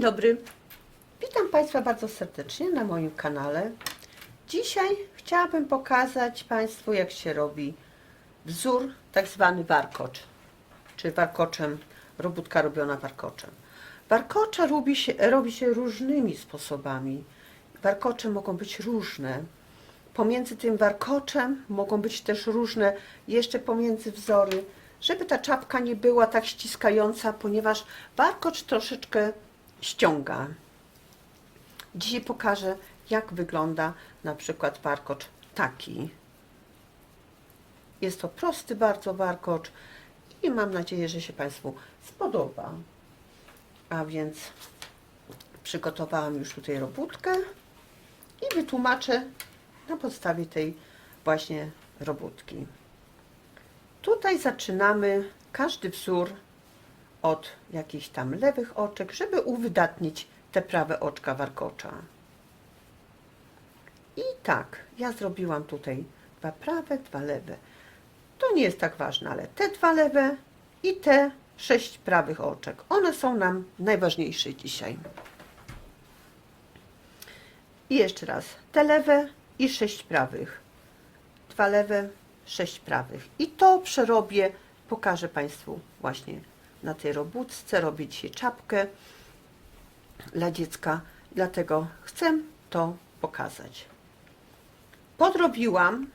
Dzień dobry. Witam Państwa bardzo serdecznie na moim kanale. Dzisiaj chciałabym pokazać Państwu, jak się robi wzór tak zwany warkocz, czy warkoczem, robótka robiona warkoczem. Warkocza robi się, robi się różnymi sposobami. Warkocze mogą być różne. Pomiędzy tym warkoczem mogą być też różne jeszcze pomiędzy wzory, żeby ta czapka nie była tak ściskająca, ponieważ warkocz troszeczkę ściąga. Dzisiaj pokażę, jak wygląda na przykład warkocz taki. Jest to prosty bardzo warkocz i mam nadzieję, że się Państwu spodoba. A więc przygotowałam już tutaj robótkę i wytłumaczę na podstawie tej właśnie robótki. Tutaj zaczynamy każdy wzór od jakichś tam lewych oczek, żeby uwydatnić te prawe oczka warkocza. I tak, ja zrobiłam tutaj dwa prawe, dwa lewe. To nie jest tak ważne, ale te dwa lewe i te sześć prawych oczek, one są nam najważniejsze dzisiaj. I jeszcze raz, te lewe i sześć prawych. Dwa lewe, sześć prawych. I to przerobię, pokażę Państwu właśnie na tej robótce. Robię dzisiaj czapkę dla dziecka, dlatego chcę to pokazać. Podrobiłam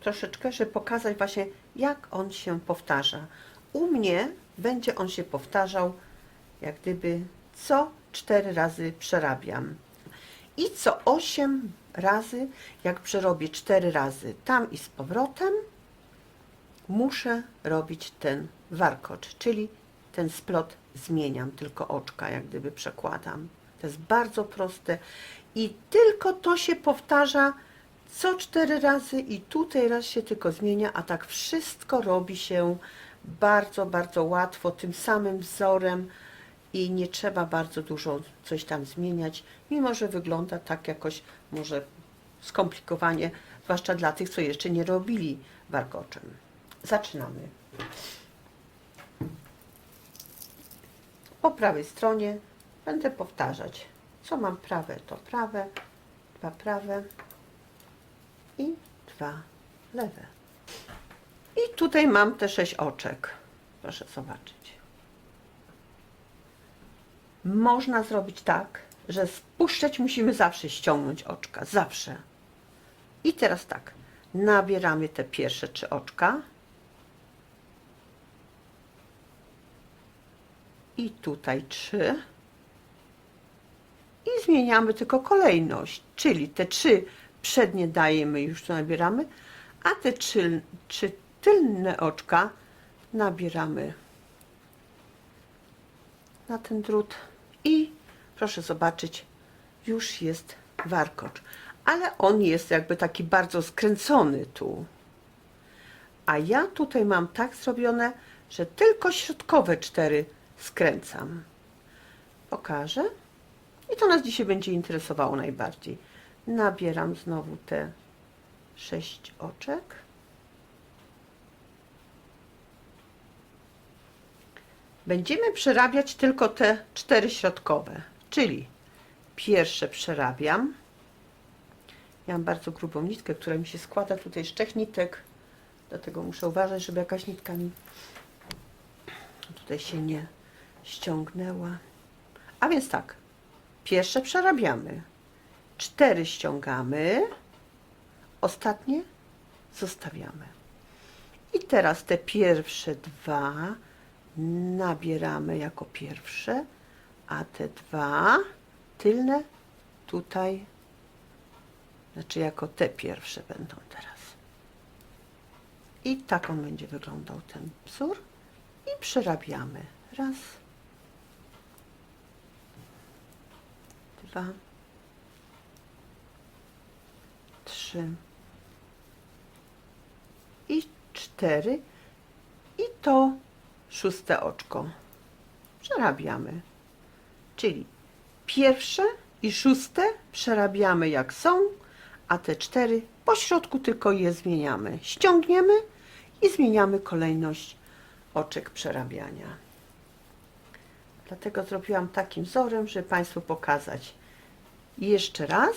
troszeczkę, żeby pokazać właśnie, jak on się powtarza. U mnie będzie on się powtarzał, jak gdyby co cztery razy przerabiam. I co 8 razy, jak przerobię 4 razy tam i z powrotem, muszę robić ten warkocz, czyli ten splot zmieniam, tylko oczka jak gdyby przekładam. To jest bardzo proste i tylko to się powtarza co 4 razy i tutaj raz się tylko zmienia, a tak wszystko robi się bardzo, bardzo łatwo, tym samym wzorem i nie trzeba bardzo dużo coś tam zmieniać, mimo że wygląda tak jakoś może skomplikowanie, zwłaszcza dla tych, co jeszcze nie robili warkoczem. Zaczynamy. Po prawej stronie będę powtarzać, co mam prawe, to prawe, dwa prawe i dwa lewe. I tutaj mam te sześć oczek. Proszę zobaczyć można zrobić tak, że spuszczać musimy zawsze ściągnąć oczka, zawsze. I teraz tak, nabieramy te pierwsze trzy oczka. I tutaj trzy. I zmieniamy tylko kolejność, czyli te trzy przednie dajemy, już tu nabieramy, a te trzy, trzy tylne oczka nabieramy na ten drut i proszę zobaczyć, już jest warkocz. Ale on jest jakby taki bardzo skręcony tu. A ja tutaj mam tak zrobione, że tylko środkowe cztery skręcam. Pokażę. I to nas dzisiaj będzie interesowało najbardziej. Nabieram znowu te sześć oczek. Będziemy przerabiać tylko te cztery środkowe, czyli pierwsze przerabiam. Ja mam bardzo grubą nitkę, która mi się składa tutaj z trzech nitek, dlatego muszę uważać, żeby jakaś nitka mi tutaj się nie ściągnęła. A więc tak, pierwsze przerabiamy, cztery ściągamy, ostatnie zostawiamy. I teraz te pierwsze dwa nabieramy jako pierwsze, a te dwa tylne tutaj, znaczy jako te pierwsze będą teraz. I tak on będzie wyglądał ten wzór i przerabiamy. Raz, dwa, trzy i cztery i to szóste oczko. Przerabiamy. Czyli pierwsze i szóste przerabiamy jak są, a te cztery po środku tylko je zmieniamy. Ściągniemy i zmieniamy kolejność oczek przerabiania. Dlatego zrobiłam takim wzorem, żeby Państwu pokazać. I jeszcze raz.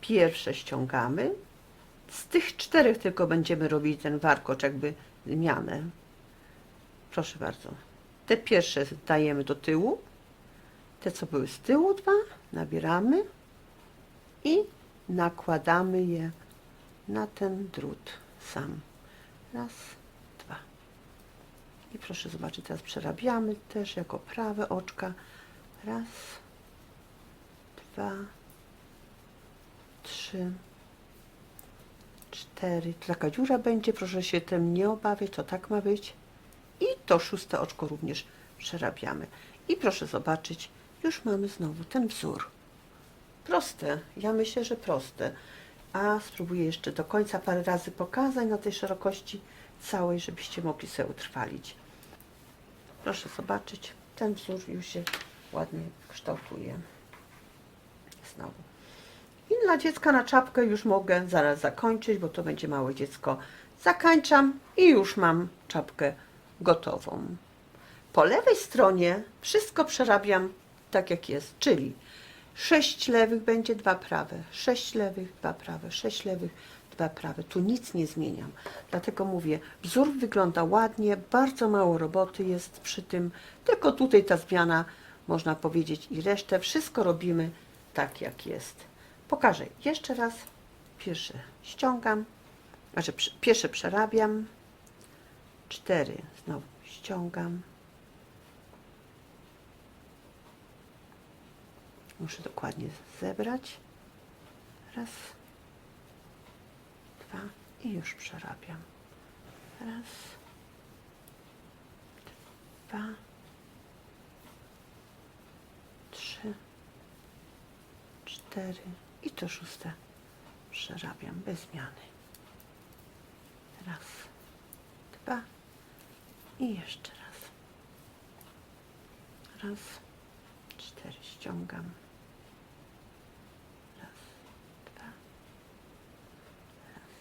Pierwsze ściągamy. Z tych czterech tylko będziemy robili ten warkocz, jakby zmianę. Proszę bardzo. Te pierwsze dajemy do tyłu. Te, co były z tyłu, dwa, nabieramy i nakładamy je na ten drut sam. Raz. I proszę zobaczyć, teraz przerabiamy też jako prawe oczka. Raz, dwa, trzy, cztery. Taka dziura będzie, proszę się tym nie obawiać, to tak ma być. I to szóste oczko również przerabiamy. I proszę zobaczyć, już mamy znowu ten wzór. Proste, ja myślę, że proste. A spróbuję jeszcze do końca parę razy pokazać na tej szerokości całej, żebyście mogli sobie utrwalić. Proszę zobaczyć, ten wzór już się ładnie kształtuje. Znowu. I dla dziecka na czapkę już mogę zaraz zakończyć, bo to będzie małe dziecko. Zakańczam i już mam czapkę gotową. Po lewej stronie wszystko przerabiam tak jak jest, czyli 6 lewych będzie dwa prawe, 6 lewych, dwa prawe, 6 lewych, dwa prawe. Tu nic nie zmieniam. Dlatego mówię, wzór wygląda ładnie, bardzo mało roboty jest przy tym, tylko tutaj ta zmiana, można powiedzieć, i resztę wszystko robimy tak jak jest. Pokażę jeszcze raz. Pierwsze ściągam, znaczy pierwsze przerabiam, cztery znowu ściągam. Muszę dokładnie zebrać. Raz, dwa i już przerabiam. Raz, dwa, trzy, cztery. I to szóste. Przerabiam bez zmiany. Raz, dwa. I jeszcze raz. Raz, cztery. Ściągam. Raz, dwa, raz,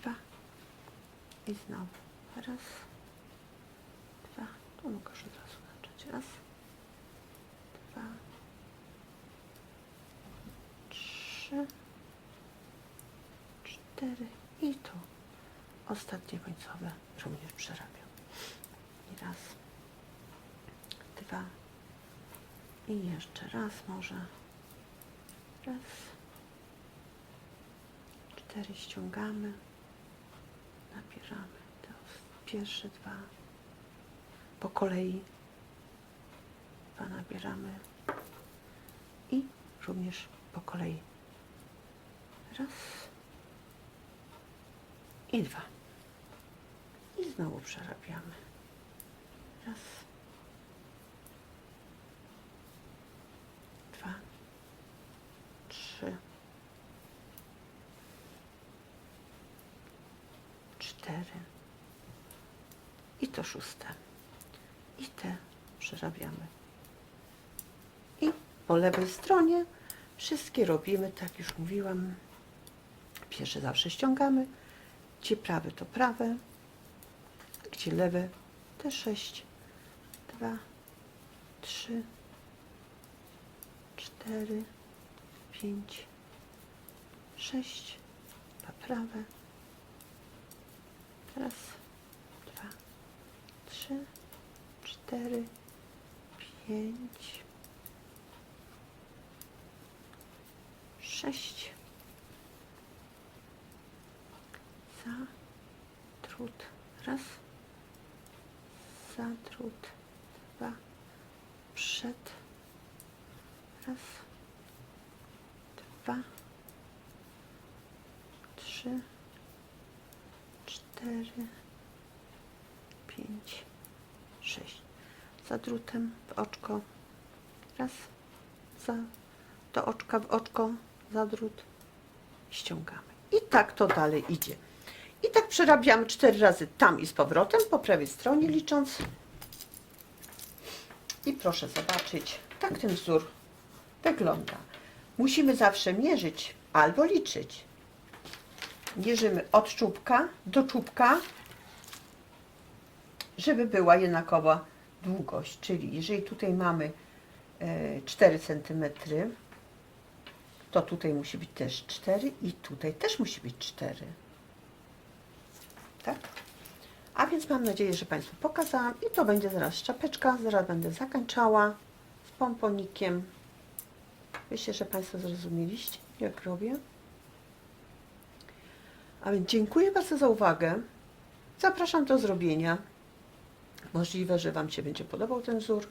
dwa i znowu. Raz, dwa, tu już od razu zacząć. Raz, dwa, trzy, cztery i tu ostatnie końcowe również przerabiam. I raz, dwa i jeszcze raz może. Raz, cztery ściągamy, nabieramy te os- pierwsze dwa po kolei. Dwa nabieramy i również po kolei. Raz i dwa. I znowu przerabiamy. Raz, to szóste. I te przerabiamy. I po lewej stronie wszystkie robimy, tak już mówiłam. Pierwsze zawsze ściągamy. Gdzie prawe, to prawe. Gdzie lewe, te sześć. Dwa, trzy, cztery, pięć, sześć. Po prawe. Teraz trzy, cztery, pięć, sześć, za, trud, raz, za, trud, dwa, przed, raz, dwa, trzy, cztery, pięć, sześć. Za drutem w oczko, raz, za, do oczka w oczko, za drut, ściągamy. I tak to dalej idzie. I tak przerabiamy cztery razy tam i z powrotem po prawej stronie licząc. I proszę zobaczyć, tak ten wzór wygląda. Musimy zawsze mierzyć albo liczyć. Mierzymy od czubka do czubka żeby była jednakowa długość. Czyli jeżeli tutaj mamy e, 4 cm, to tutaj musi być też 4 i tutaj też musi być 4. Tak? A więc mam nadzieję, że Państwu pokazałam i to będzie zaraz czapeczka. Zaraz będę zakończała z pomponikiem. Myślę, że Państwo zrozumieliście, jak robię. A więc dziękuję bardzo za uwagę. Zapraszam do zrobienia. Możliwe, że Wam się będzie podobał ten wzór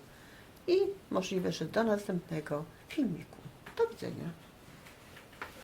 i możliwe, że do następnego filmiku. Do widzenia.